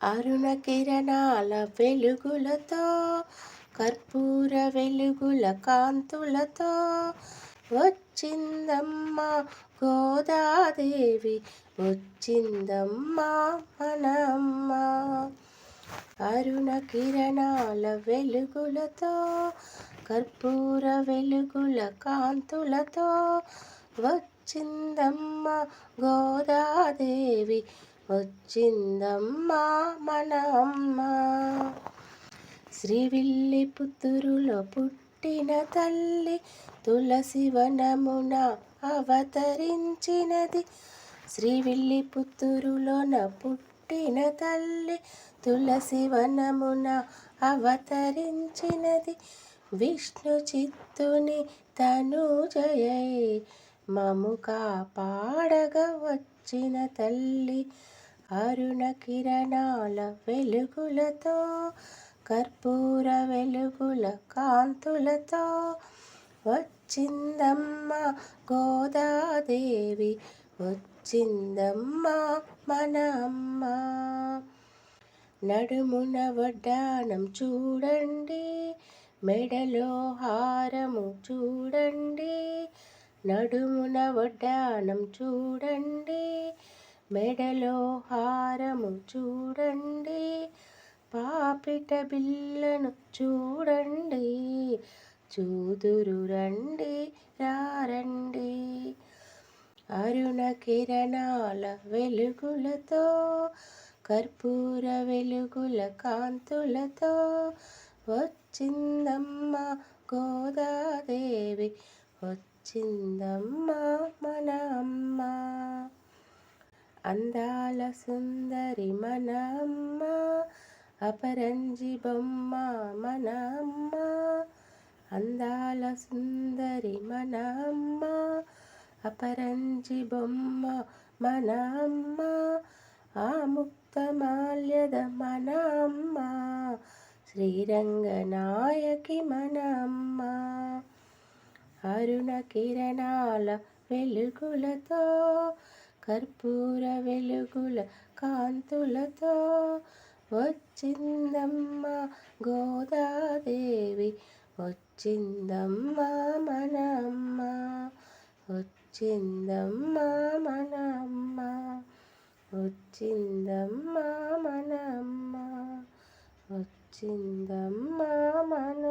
అరుణ కిరణాల వెలుగులతో కర్పూర వెలుగుల కాంతులతో వచ్చిందమ్మ గోదాదేవి వచ్చిందమ్మ మనమ్మ. అరుణ కిరణాల వెలుగులతో కర్పూర వెలుగుల కాంతులతో వచ్చిందమ్మ గోదాదేవి వచ్చిందమ్మా మన అమ్మ శ్రీవిల్లి పుత్రులో పుట్టిన తల్లి తులసి వనమున అవతరించినది. శ్రీవిల్లి పుత్తురులోన పుట్టిన తల్లి తులసి వనమున అవతరించినది. విష్ణు చిత్తుని తను జయ మము కాపాడగ వచ్చిన తల్లి అరుణ కిరణాల వెలుగులతో కర్పూర వెలుగుల కాంతులతో వచ్చిందమ్మ గోదాదేవి వచ్చిందమ్మ మనమ్మ. నడుమున వడ్డానం చూడండి మెడలో హారము చూడండి నడుమున వడ్డానం చూడండి మెడలో హారము చూడండి పాపిట బిల్లను చూడండి చూదురు రండి రారండి. అరుణ కిరణాల వెలుగులతో కర్పూర వెలుగుల కాంతులతో వచ్చిందమ్మ గోదాదేవి వచ్చిందమ్మ మన అమ్మ. అందాల సుందరి మన అమ్మ అపరంజి బొమ్మ మన అమ్మ అందాల సుందరి మన అమ్మ అపరంజి బొమ్మ మన అమ్మ ఆ ముక్తమాల్యద మన అమ్మ శ్రీరంగనాయకి మన అమ్మ అరుణ కిరణాల వెలుగులతో కర్పూర వెలుగుల కాంతులతో వచ్చిందమ్మ గోదాదేవి వచ్చిందమ్మ మనమ్మ వచ్చిందమ్మ మనమ్మ వచ్చిందమ్మ మనమ్మ వచ్చిందమ్మ మన